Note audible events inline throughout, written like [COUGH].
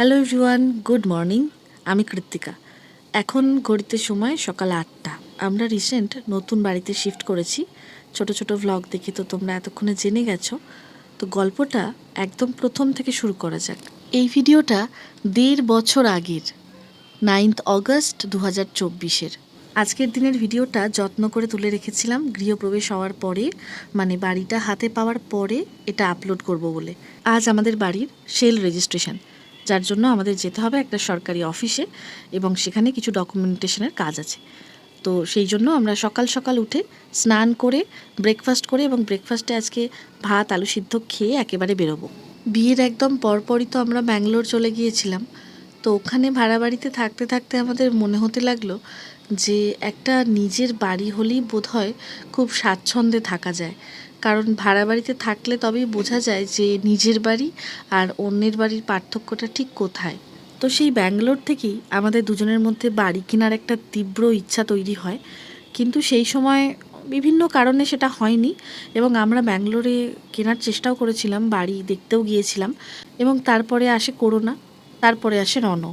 Hello everyone good morning আমি কৃত্তিকা। এখন ঘড়িতে সময় সকাল আটটা। আমরা রিসেন্ট নতুন বাড়িতে শিফট করেছি। ছোট ছোট ভ্লগ দেখে তো তোমরা এতক্ষণে জেনে গেছো। তো গল্পটা একদম প্রথম থেকে শুরু করা যাক। এই ভিডিওটা দেড় বছর আগের নাইন্থ অগস্ট দু হাজার চব্বিশের। আজকের দিনের ভিডিওটা যত্ন করে তুলে রেখেছিলাম। গৃহপ্রবেশ হওয়ার পরে মানে বাড়িটা হাতে পাওয়ার পরে এটা আপলোড করব বলে। আজ আমাদের বাড়ির সেল রেজিস্ট্রেশন যার জন্য আমাদের যেতে হবে একটা সরকারি অফিসে এবং সেখানে কিছু ডকুমেন্টেশনের কাজ আছে। তো সেই জন্য আমরা সকাল সকাল উঠে স্নান করে ব্রেকফাস্ট করে এবং ব্রেকফাস্টে আজকে ভাত, আলু সিদ্ধ খেয়ে একেবারে বেরোবো। বিয়ের একদম পরপরই তো আমরা ব্যাঙ্গালোর চলে গিয়েছিলাম। তো ওখানে ভাড়া বাড়িতে থাকতে থাকতে আমাদের মনে হতে লাগল যে একটা নিজের বাড়ি হলেই বোধহয় খুব স্বাচ্ছন্দ্যে থাকা যায়। কারণ ভাড়া বাড়িতে থাকলে তবেই বোঝা যায় যে নিজের বাড়ি আর অন্যের বাড়ির পার্থক্যটা ঠিক কোথায়। তো সেই ব্যাঙ্গালোর থেকেই আমাদের দুজনের মধ্যে বাড়ি কেনার একটা তীব্র ইচ্ছা তৈরি হয়। কিন্তু সেই সময় বিভিন্ন কারণে সেটা হয়নি এবং আমরা ব্যাঙ্গালোরে কেনার চেষ্টাও করেছিলাম, বাড়ি দেখতেও গিয়েছিলাম এবং তারপরে আসে করোনা, তারপরে আসে রণ।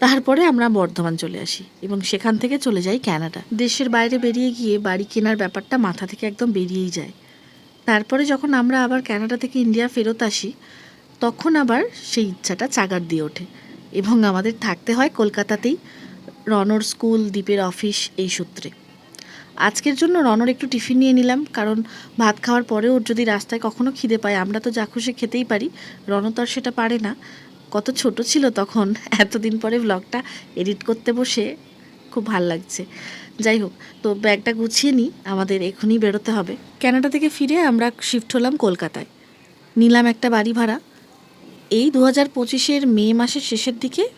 তারপরে আমরা বর্ধমান চলে আসি এবং সেখান থেকে চলে যাই ক্যানাডা। দেশের বাইরে বেরিয়ে গিয়ে বাড়ি কেনার ব্যাপারটা মাথা থেকে একদম বেরিয়েই যায়। তারপরে যখন আমরা আবার ক্যানাডা থেকে ইন্ডিয়া ফেরত আসি, তখন আবার সেই ইচ্ছাটা চাগার দিয়ে ওঠে এবং আমাদের থাকতে হয় কলকাতাতেই রনর স্কুল, দ্বীপের অফিস এই সূত্রে। আজকের জন্য রনর একটু টিফিন নিয়ে নিলাম, কারণ ভাত খাওয়ার পরে ওর যদি রাস্তায় কখনো খিদে পায়, আমরা তো যা খুশি খেতেই পারি রন তো আর সেটা পারে না। কত ছোট ছিল তখন, এতদিন পরে ব্লগটা এডিট করতে বসে খুব ভালো লাগছে। যাই হোক, তো ব্যাগটা গুছিয়ে নিই আমাদের এখনই বেরোতে হবে। ক্যানাডা থেকে ফিরে আমরা শিফট হলাম কলকাতায়। নিলাম একটা বাড়ি ভাড়া। এই দু হাজার পঁচিশের মে মাসের শেষের দিকে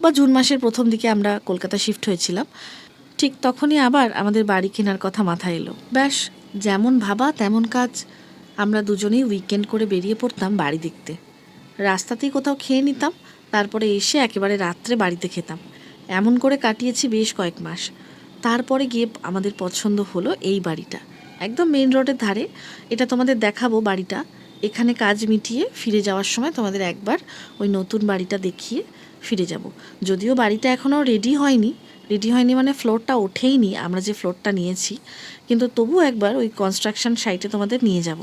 বা জুন মাসের প্রথম দিকে আমরা কলকাতা শিফট হয়েছিলাম। ঠিক তখনই আবার আমাদের বাড়ি কেনার কথা মাথায় এলো। ব্যাস, যেমন ভাবা তেমন কাজ। আমরা দুজনেই উইকেন্ড করে বেরিয়ে পড়তাম বাড়ি দেখতে। রাস্তাতেই কোথাও খেয়ে নিতাম, তারপরে এসে একেবারে রাত্রে বাড়িতে খেতাম। এমন করে কাটিয়েছি বেশ কয়েক মাস। তারপরে গিয়ে আমাদের পছন্দ হলো এই বাড়িটা। একদম মেন রোডের ধারে। এটা তোমাদের দেখাবো বাড়িটা। এখানে কাজ মিটিয়ে ফিরে যাওয়ার সময় তোমাদের একবার ওই নতুন বাড়িটা দেখিয়ে ফিরে যাব। যদিও বাড়িটা এখনও রেডি হয়নি। রেডি হয়নি মানে ফ্লোরটা ওঠেইনি। আমরা যে ফ্লোরটা নিয়েছি। কিন্তু তবু একবার ওই কনস্ট্রাকশন সাইটে তোমাদের নিয়ে যাব।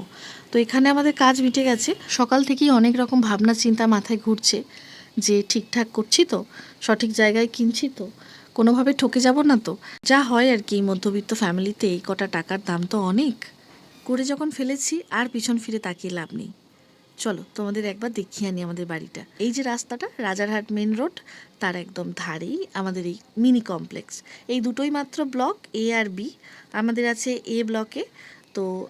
তো এখানে আমাদের কাজ মিটে গেছে। সকাল থেকেই অনেক রকম ভাবনা চিন্তা মাথায় ঘুরছে যে ঠিকঠাক করছি তো? সঠিক জায়গায় কিনছি তো? কোনোভাবে ঠকে যাব না তো? যা হয় আর কি, মধ্যবিত্ত ফ্যামিলিতে এই কটা টাকার দাম তো অনেক। করে যখন ফেলেছি, আর পিছন ফিরে তাকিয়ে লাভ নেই। চলো, তোমাদের একবার দেখিয়ে আনি আমাদের বাড়িটা। এই যে রাস্তাটা, রাজারহাট মেন রোড তার একদম ধারেই আমাদের এই মিনি কমপ্লেক্স এই দুটোই মাত্র ব্লক এ আর বি আমাদের আছে এ ব্লকে তো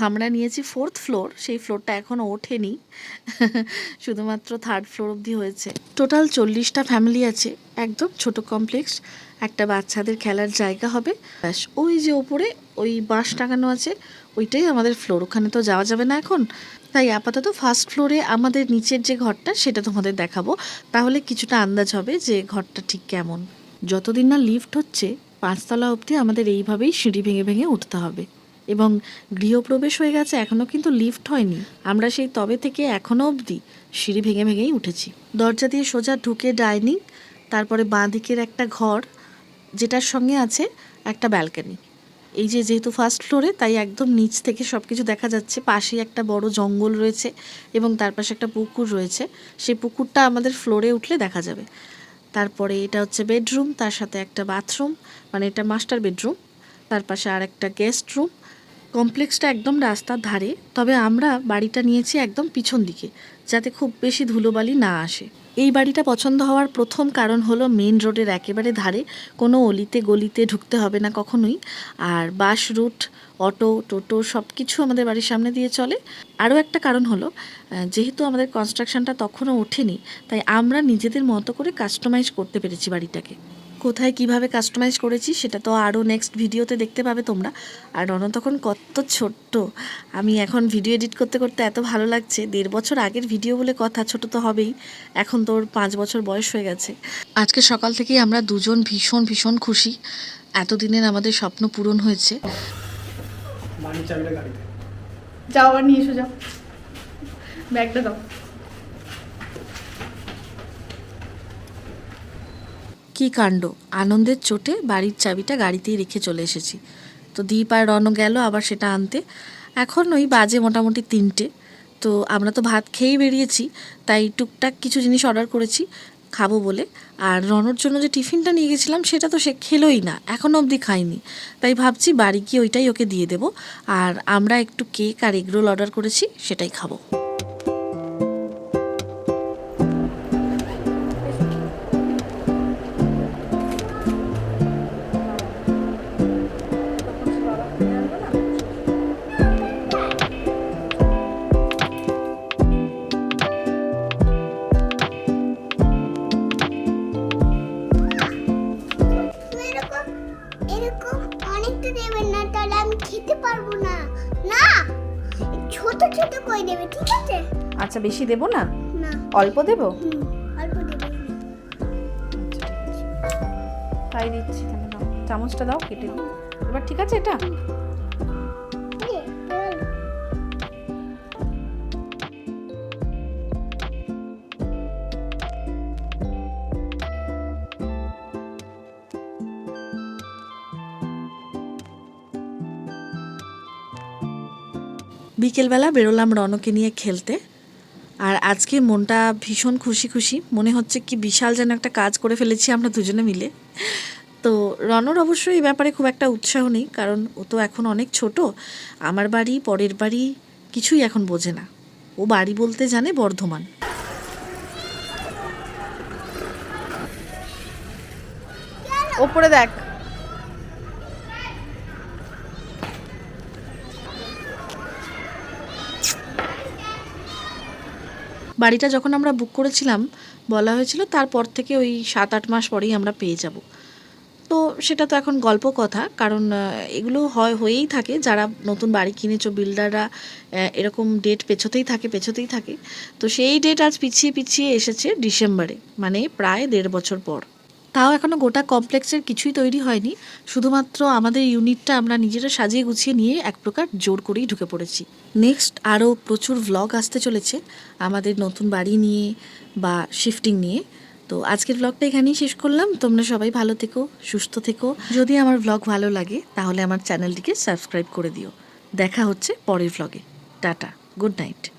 আমরা নিয়েছি ফোর্থ ফ্লোর সেই ফ্লোরটা এখনও ওঠেনি। [LAUGHS] শুধুমাত্র থার্ড ফ্লোর অবধি হয়েছে। টোটাল চল্লিশটা ফ্যামিলি আছে, একদম ছোট কমপ্লেক্স একটা বাচ্চাদের খেলার জায়গা হবে। ব্যাস, ওই যে ওপরে ওই বাঁশ টাঙানো আছে, ওইটাই আমাদের ফ্লোর ওখানে তো যাওয়া যাবে না এখন। তাই আপাতত ফার্স্ট ফ্লোরে আমাদের নিচের যে ঘরটা, সেটা তোমাদের দেখাবো। তাহলে কিছুটা আন্দাজ হবে যে ঘরটা ঠিক কেমন। যতদিন না লিফট হচ্ছে, পাঁচতলা অবধি আমাদের এইভাবেই সিঁড়ি ভেঙে ভেঙে উঠতে হবে। এবং গৃহপ্রবেশ হয়ে গেছে এখনও কিন্তু লিফট হয়নি। আমরা সেই তবে থেকে এখনও অবধি সিঁড়ি ভেঙে ভেঙেই উঠেছি। দরজা দিয়ে সোজা ঢুকে ডাইনিং, তারপরে বাঁ দিকের একটা ঘর, যেটার সঙ্গে আছে একটা ব্যালকনি। এই যে যেহেতু ফার্স্ট ফ্লোরে তাই একদম নিচ থেকে সব কিছু দেখা যাচ্ছে। পাশেই একটা বড় জঙ্গল রয়েছে এবং তার পাশে একটা পুকুর রয়েছে। সেই পুকুরটা আমাদের ফ্লোরে উঠলে দেখা যাবে। তারপরে এটা হচ্ছে বেডরুম তার সাথে একটা বাথরুম মানে এটা মাস্টার বেডরুম তার পাশে আর একটা গেস্ট রুম কমপ্লেক্সটা একদম রাস্তার ধারে, তবে আমরা বাড়িটা নিয়েছি একদম পিছন দিকে, যাতে খুব বেশি ধুলোবালি না আসে। এই বাড়িটা পছন্দ হওয়ার প্রথম কারণ হলো মেন রোডের একেবারে ধারে, কোনো অলিতে গলিতে ঢুকতে হবে না কখনোই, আর বাস, রুট, অটো, টোটো সব কিছু আমাদের বাড়ির সামনে দিয়ে চলে। আরও একটা কারণ হলো যেহেতু আমাদের কনস্ট্রাকশনটা তখনও ওঠেনি, তাই আমরা নিজেদের মতো করে কাস্টমাইজ করতে পেরেছি বাড়িটাকে। কোথায় কীভাবে কাস্টমাইজ করেছি সেটা তো আরও নেক্সট ভিডিওতে দেখতে পাবে তোমরা। আর রণ তখন কত ছোট্ট। আমি এখন ভিডিও এডিট করতে করতে এত ভালো লাগছে। দেড় বছর আগের ভিডিও বলে কথা ছোট তো হবেই। এখন তোর পাঁচ বছর বয়স হয়ে গেছে। আজকে সকাল থেকেই আমরা দুজন ভীষণ ভীষণ খুশি। এতদিনের আমাদের স্বপ্ন পূরণ হয়েছে। যাও আবার নিয়ে এসো যাও। ব্যাগটা দাও। কি কাণ্ড? আনন্দের চোটে বাড়ির চাবিটা গাড়িতেই রেখে চলে এসেছি। তো দীপ আর রণ গেল আবার সেটা আনতে। এখন ওই বাজে মোটামুটি তিনটে। তো আমরা তো ভাত খেয়েই বেরিয়েছি, তাই টুকটাক কিছু জিনিস অর্ডার করেছি, খাব বলে। আর রনর জন্য যে টিফিনটা নিয়ে গেছিলাম, সেটা তো সে খেলোই না এখনও অবধি খায়নি। তাই ভাবছি বাড়ি গিয়ে ওইটাই ওকে দিয়ে দেবো। আর আমরা একটু কেক আর এগরোল অর্ডার করেছি, সেটাই খাব। ছোট ছোট করে দেবে ঠিক আছে? আচ্ছা বেশি দেব না? না। অল্প দেব? হুম অল্প দেব। তাই দিচ্ছি তাহলে দাও। চামচটা দাও কেটে দাও এবার ঠিক আছে এটা? বিকেলবেলা বেরোলাম রনকে নিয়ে খেলতে। আর আজকে মনটা ভীষণ খুশি খুশি। মনে হচ্ছে কি বিশাল যেন একটা কাজ করে ফেলেছি আমরা দুজনে মিলে। তো রনর অবশ্যই এই ব্যাপারে খুব একটা উৎসাহ নেই, কারণ ও তো এখন অনেক ছোট। আমার বাড়ি, পরের বাড়ি কিছুই এখন বোঝে না। ও বাড়ি বলতে জানে বর্ধমান। ওপরে দেখ। বাড়িটা যখন আমরা বুক করেছিলাম, বলা হয়েছিল তারপর থেকে ওই সাত আট মাস পরেই আমরা পেয়ে যাব। তো সেটা তো এখন গল্প কথা, কারণ এগুলো হয়, হয়েই থাকে। যারা নতুন বাড়ি কিনেছো বিল্ডাররা এরকম ডেট পেছতেই থাকে পেছতেই থাকে। তো সেই ডেট আজ পিছিয়ে পিছিয়ে এসেছে ডিসেম্বরে মানে প্রায় দেড় বছর পর। তাও এখনও গোটা কমপ্লেক্সের কিছুই তৈরি হয়নি। শুধুমাত্র আমাদের ইউনিটটা আমরা নিজেরা সাজিয়ে গুছিয়ে নিয়ে এক প্রকার জোর করেই ঢুকে পড়েছি। নেক্সট আরও প্রচুর ভ্লগ আসতে চলেছে আমাদের নতুন বাড়ি নিয়ে বা শিফটিং নিয়ে। তো আজকের ভ্লগটা এখানেই শেষ করলাম। তোমরা সবাই ভালো থেকো, সুস্থ থেকো। যদি আমার ভ্লগ ভালো লাগে, তাহলে আমার চ্যানেলটিকে সাবস্ক্রাইব করে দিও। দেখা হচ্ছে পরের ভ্লগে টাটা গুড নাইট